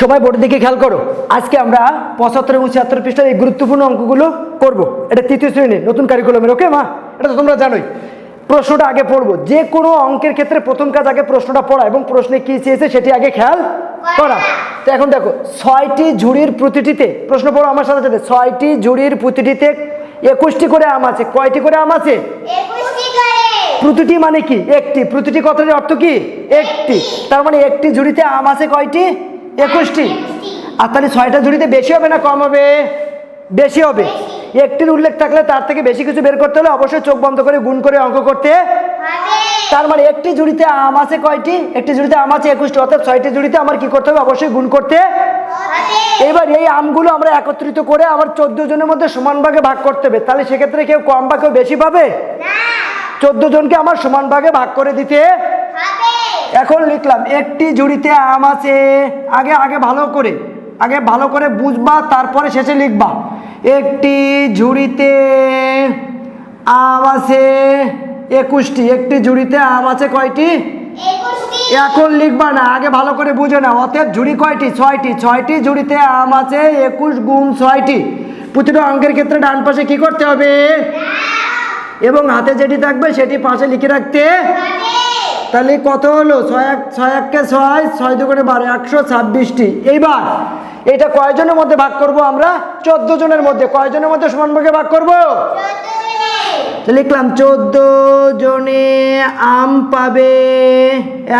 সবাই বোর্ডের দিকে খেয়াল করো। আজকে আমরা পঁচাত্তর এবং ছিয়াত্তর পৃষ্ঠার এই গুরুত্বপূর্ণ অঙ্কগুলো করব। এটা তৃতীয় শ্রেণির নতুন কারিকুলামের ওকে মা? এটা তো তোমরা জানোই। প্রশ্নটা আগে পড়ব। যে কোনো অঙ্কের ক্ষেত্রে প্রথম কাজ আগে প্রশ্নটা পড়া এবং প্রশ্নে কি চেয়েছে সেটি আগে খেয়াল করা। তো এখন দেখো ছয়টি ঝুড়ির প্রতিটিতে প্রশ্ন পড়ো আমার সাথে সাথে ছয়টি ঝুড়ির প্রতিটিতে একুশটি করে আম আছে কয়টি করে আম আছে? প্রতিটি মানে কি? একটি। প্রতিটি কথাটির অর্থ কি? একটি। তার মানে একটি ঝুড়িতে আম আছে কয়টি? একুশটি। আর তাহলে ছয়টা ঝুড়িতে বেশি হবে না কম হবে? বেশি হবে। একটির উল্লেখ থাকলে তার থেকে বেশি কিছু বের করতে হলে অবশ্যই চোখ বন্ধ করে গুণ করে অঙ্ক করতে তার মানে একটি ঝুড়িতে আম আছে কয়টি? একটি ঝুড়িতে আম আছে একুশটি। অর্থাৎ ছয়টি ঝুড়িতে আমার কি করতে হবে? অবশ্যই গুণ করতে এবার এই আমগুলো আমরা একত্রিত করে আমার চোদ্দ জনের মধ্যে সমান ভাগে ভাগ করতে হবে। তাহলে সেক্ষেত্রে কেউ কম বা কেউ বেশি পাবে? চোদ্দ জনকে আমার সমান ভাগে ভাগ করে দিতে হবে। এখন লিখলাম একটি ঝুড়িতে আম আছে। আগে আগে ভালো করে আগে ভালো করে বুঝবা তারপরে শেষে লিখবা। একটি ঝুড়িতে আম আছে একুশটি। একটি ঝুড়িতে আম আছে কয়টি? এখন লিখবা না আগে ভালো করে বুঝে না অতএব ঝুড়ি কয়টি? ছয়টি। ছয়টি ঝুড়িতে আম আছে একুশ গুণ ছয়টি। প্রতিটা অঙ্কের ক্ষেত্রে ডান পাশে কি করতে হবে? এবং হাতে যেটি থাকবে সেটি পাশে লিখে রাখতে তাহলে কত হলো? ছয় এক ছয় এককে ছয় ছয় দুগুণে বারো একশো ছাব্বিশটি। এইবার এটা কয়জনের মধ্যে ভাগ করব আমরা? চোদ্দ জনের মধ্যে। কয়জনের মধ্যে সমান ভাগে ভাগ করব লিখলাম চোদ্দ জনে আম পাবে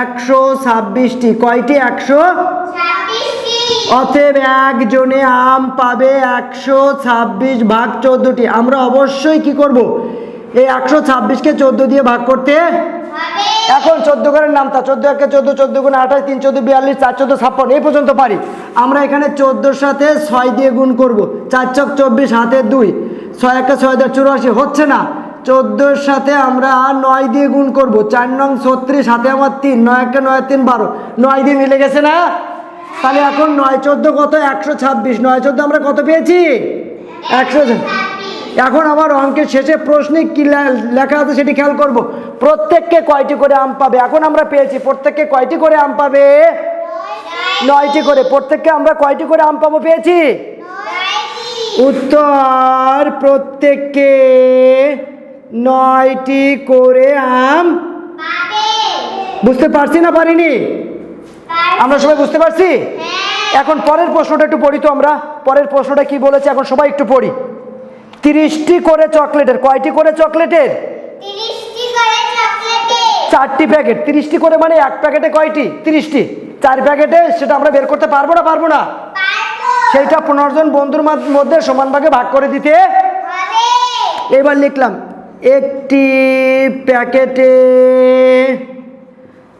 একশো ছাব্বিশটি। কয়টি? একশো? অতএব একজনে আম পাবে একশো ছাব্বিশ ভাগ চোদ্দটি। আমরা অবশ্যই কি করব? এই একশো ছাব্বিশকে চোদ্দ দিয়ে ভাগ করতে হবে। এখন চোদ্দ ঘরের নামতা চোদ্দ একে চোদ্দ চোদ্দ গুণ আঠাশ, তিন চোদ্দ, বিয়াল্লিশ, চার চোদ্দ, ছাপ্পান্ন, এই পর্যন্ত পারি। আমরা এখানে চোদ্দোর সাথে ছয় দিয়ে গুণ করব। চার চক চব্বিশ, হাতে দুই। ছয় একে ছয় হাজার চুরাশি, হচ্ছে না। চোদ্দোর সাথে আমরা নয় দিয়ে গুণ করব। চার নং ছত্রিশ, হাতে আমার তিন, নয় একে নয়, তিন বারো। নয় দিয়ে মিলে গেছে না? তাহলে এখন নয় চোদ্দ কত? একশো ছাব্বিশ। নয় চোদ্দ আমরা কত পেয়েছি? একশো ছাব্বিশ এখন আমার অঙ্কের শেষে প্রশ্নে কি লেখা আছে সেটি খেয়াল করব। প্রত্যেককে কয়টি করে আম পাবে? এখন আমরা পেয়েছি প্রত্যেককে কয়টি করে আম পাবে? নয়টি করে। প্রত্যেককে আমরা কয়টি করে আম পাবো পেয়েছি? উত্তর প্রত্যেককে নয়টি করে আম বুঝতে পারছি না পারিনি? আমরা সবাই বুঝতে পারছি? এখন পরের প্রশ্নটা একটু পড়ি তো আমরা। পরের প্রশ্নটা কি বলেছে? এখন সবাই একটু পড়ি। তিরিশটি করে চকলেটের কয়টি করে চকলেটের? চকলেটে চারটি প্যাকেট। তিরিশটি করে মানে এক প্যাকেটে কয়টি? তিরিশটি। চার প্যাকেটে সেটা আমরা বের করতে পারব না পারব না? সেইটা পনেরো জন বন্ধুর মধ্যে সমান ভাগে ভাগ করে দিতে এবার লিখলাম একটি প্যাকেটে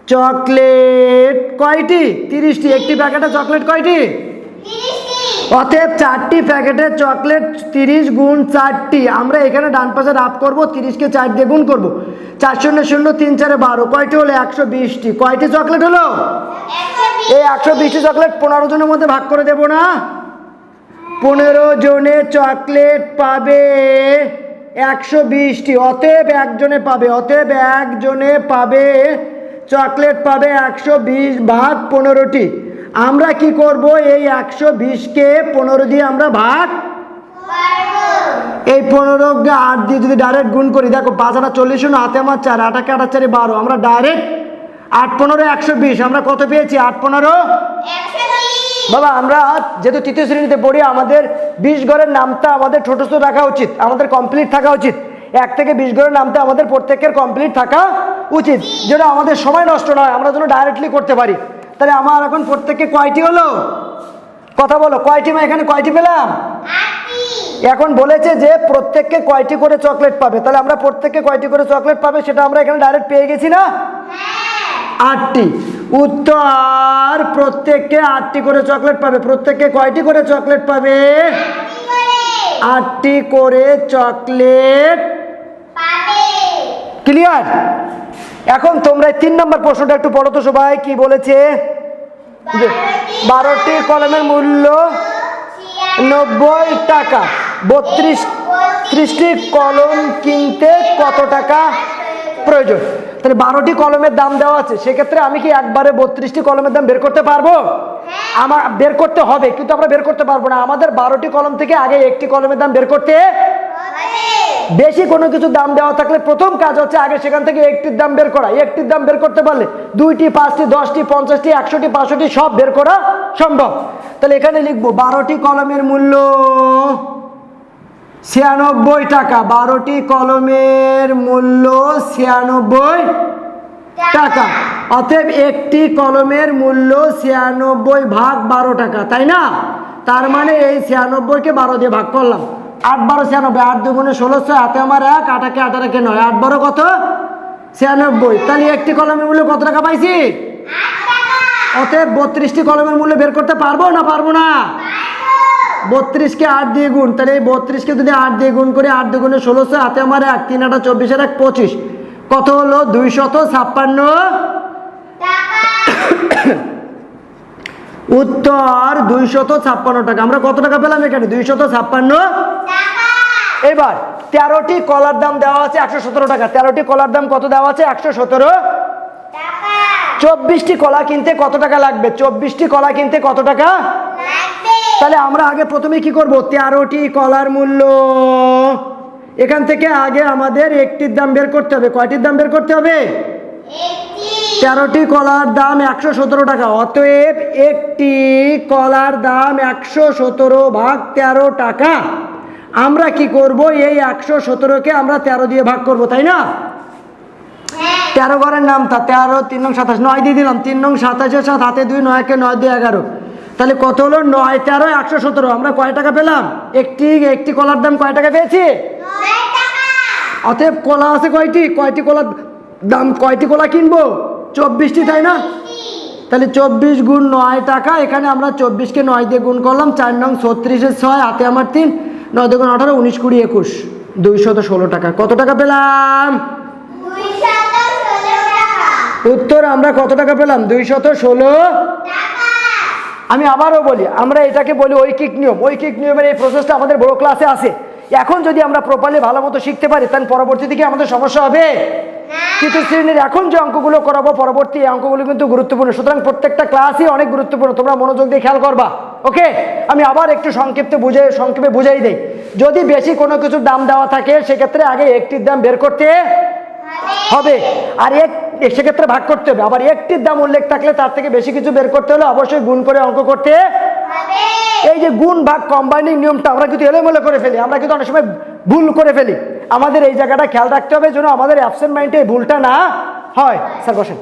চকলেট কয়টি? তিরিশটি। একটি প্যাকেটে চকলেট কয়টি? অতএব চারটি প্যাকেটের চকলেট তিরিশ গুণ চারটি। আমরা এখানে ডান পাশে রাফ করব, তিরিশকে চার দিয়ে গুণ করব। চার শূন্য শূন্য, তিন চারে বারো। কয়টি হলো? একশো বিশটি। কয়টি চকলেট হলো? এই একশো বিশটি চকলেট পনেরো জনের মধ্যে ভাগ করে দেবো না। পনেরো জনে চকলেট পাবে একশো বিশটি। অতএব একজনে পাবে, অতএব একজনে পাবে, চকলেট পাবে একশো বিশ ভাগ পনেরোটি। আমরা কি করব? এই একশো বিশকে পনেরো দিয়ে আমরা ভাগ এই পনেরো আট দিয়ে যদি ডাইরেক্ট গুণ করি, দেখো পাঁচ আটা চল্লিশ শূন্য হাতে আমার চার আটাকে আটা চারে বারো, আমরা ডাইরেক্ট আট পনেরো, একশো বিশ, আমরা কত পেয়েছি? আট পনেরো? বাবা, আমরা যেহেতু তৃতীয় শ্রেণীতে পড়ি, আমাদের বিশ ঘরের নামটা আমাদের ছোট ছোট রাখা উচিত, আমাদের কমপ্লিট থাকা উচিত। এক থেকে বিশ ঘরের নামটা আমাদের প্রত্যেকের কমপ্লিট থাকা উচিত, যেটা আমাদের সময় নষ্ট নয়, আমরা যেন ডাইরেক্টলি করতে পারি। তাহলে আমার এখন প্রত্যেককে কয়টি হলো? কথা বলো কয়টি মা এখানে কয়টি পেলাম? এখন বলেছে যে প্রত্যেককে কয়টি করে চকলেট পাবে। তাহলে আমরা প্রত্যেককে কয়টি করে চকলেট পাবে সেটা আমরা এখানে ডাইরেক্ট পেয়ে গেছি না? আটটি। উত্তর প্রত্যেককে আটটি করে চকলেট পাবে। প্রত্যেককে কয়টি করে চকলেট পাবে? আটটি করে। চকলেট ক্লিয়ার এখন তোমরা তিন নম্বর প্রশ্নটা একটু পড়ো তো সবাই, কি বলেছে? বারোটি কলমের মূল্য নব্বই টাকা। বত্রিশ ত্রিশটি কলম কিনতে কত টাকা প্রয়োজন? তাহলে বারোটি কলমের দাম দেওয়া আছে। সেক্ষেত্রে আমি কি একবারে বত্রিশটি কলমের দাম বের করতে পারব? আমার বের করতে হবে, কিন্তু আমরা বের করতে পারব না। আমাদের বারোটি কলম থেকে আগে একটি কলমের দাম বের করতে বেশি কোনো কিছু দাম দেওয়া থাকলে প্রথম কাজ হচ্ছে আগে সেখান থেকে একটির দাম বের করা। একটির দাম বের করতে পারলে দুইটি, পাঁচটি, দশটি, পঞ্চাশটি, একশোটি, পাঁচশোটি সব বের করা সম্ভব। তাহলে এখানে লিখব, বারোটি কলমের মূল্য ছিয়ানব্বই টাকা। বারোটি কলমের মূল্য ছিয়ানব্বই টাকা। অতএব একটি কলমের মূল্য ছিয়ানব্বই ভাগ বারো টাকা, তাই না? তার মানে এই ছিয়ানব্বইকে বারো দিয়ে ভাগ করলাম। আট বারো ছিয়ানব্বই, আট দুগুণে ষোলোশো হাতে আমার এক, আটাকে আঠারোকে নয়। আট বারো কত? ছিয়ানব্বই। তাহলে একটি কলমের মূল্য কত টাকা পাইছি? অতএব বত্রিশটি কলমের মূল্য বের করতে পারব না পারব না? বত্রিশকে আট দিয়ে গুণ। তাহলে এই বত্রিশকে যদি আট দিয়ে গুণ করে আট দুগুণে ষোলোশো হাতে আমার এক, তিন, আটা, চব্বিশের এক, পঁচিশ। কত হলো? দুইশত ছাপ্পান্ন। উত্তর দুইশত ছাপ্পান্ন টাকা। আমরা কত টাকা পেলাম এখানে? দুইশত ছাপ্পান্ন? এবার তেরোটি কলার দাম দেওয়া আছে একশো সতেরো টাকা। তেরোটি কলার দাম কত দেওয়া আছে? একশো সতেরো? চব্বিশটি কলা কিনতে কত টাকা লাগবে? চব্বিশটি কলা কিনতে কত টাকা তাহলে আমরা আগে প্রথমে কি করব? তেরোটি কলার মূল্য। এখান থেকে আগে আমাদের একটির দাম বের করতে হবে। কয়টির দাম বের করতে হবে? তেরোটি কলার দাম একশো সতেরো টাকা। অতএব একটি কলার দাম একশো সতেরো ভাগ তেরো টাকা। আমরা কি করব? এই একশো সতেরোকে আমরা তেরো দিয়ে ভাগ করব তাই না? তেরো ঘরের নাম তা তেরো তিন নং সাতাশ নয় দিয়ে দিলাম। তিন নং সাতাশের সাত হাতে দুই নয়কে নয় দুই এগারো। তাহলে কত হলো? নয় তেরো একশো সতেরো। আমরা কয় টাকা পেলাম? একটি একটি কলার দাম কয় টাকা পেয়েছি? অতএব কলা আছে কয়টি? কয়টি কলার দাম কয়টি কলা কিনবো? চব্বিশটি, তাই না? তাহলে চব্বিশ গুণ নয় টাকা, এখানে আমরা চব্বিশকে নয় দিয়ে গুণ করলাম, চার নং ছত্রিশের ছয়, হাতে আমার তিন, নয় দুগুণ আঠারো, উনিশ কুড়ি একুশ, দুইশত ষোলো টাকা। কত টাকা পেলাম? উত্তর আমরা কত টাকা পেলাম? দুইশত ষোলো? আমি আবারও বলি, আমরা এটাকে বলি ঐকিক নিয়ম। ঐকিক নিয়মের এই প্রসেসটা আমাদের বড় ক্লাসে আছে। এখন যদি আমরা প্রপারলি ভালো মতো শিখতে পারি, তাহলে পরবর্তী দিকে আমাদের সমস্যা হবে। তৃতীয় শ্রেণির এখন যে অঙ্কগুলো করাবো পরবর্তী এই অঙ্কগুলো কিন্তু গুরুত্বপূর্ণ। সুতরাং প্রত্যেকটা ক্লাসই অনেক গুরুত্বপূর্ণ। তোমরা মনোযোগ দিয়ে খেয়াল করবা। ওকে? আমি আবার একটু সংক্ষিপ্তে বুঝে সংক্ষেপে বুঝাই দেই। যদি বেশি কোনো কিছুর দাম দেওয়া থাকে সেক্ষেত্রে আগে একটির দাম বের করতে হবে। আর এক সেক্ষেত্রে ভাগ করতে হবে। আবার একটির দাম উল্লেখ থাকলে তার থেকে বেশি কিছু বের করতে হলে অবশ্যই গুণ করে অঙ্ক করতে এই যে গুণ ভাগ কম্বাইনিং নিয়মটা আমরা কিন্তু এলোমেলো করে ফেলি। আমরা কিন্তু অনেক সময় ভুল করে ফেলি। আমাদের এই জায়গাটা খেয়াল রাখতে হবে যেন আমাদের অ্যাবসেন্ট মাইন্ডে এই ভুলটা না হয়। স্যার বসেন।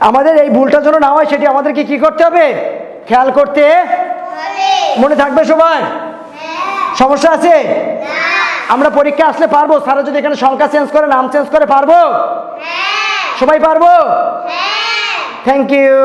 আমাদের এই ভুলটা যেন না হয় সেটি আমাদেরকে কি করতে হবে? খেয়াল করতে মনে থাকবে সবাই? সমস্যা আছে? আমরা পরীক্ষা আসলে পারব। স্যারা যদি এখানে সংখ্যা চেঞ্জ করে নাম চেঞ্জ করে পারব? সবাই পারব? Thank you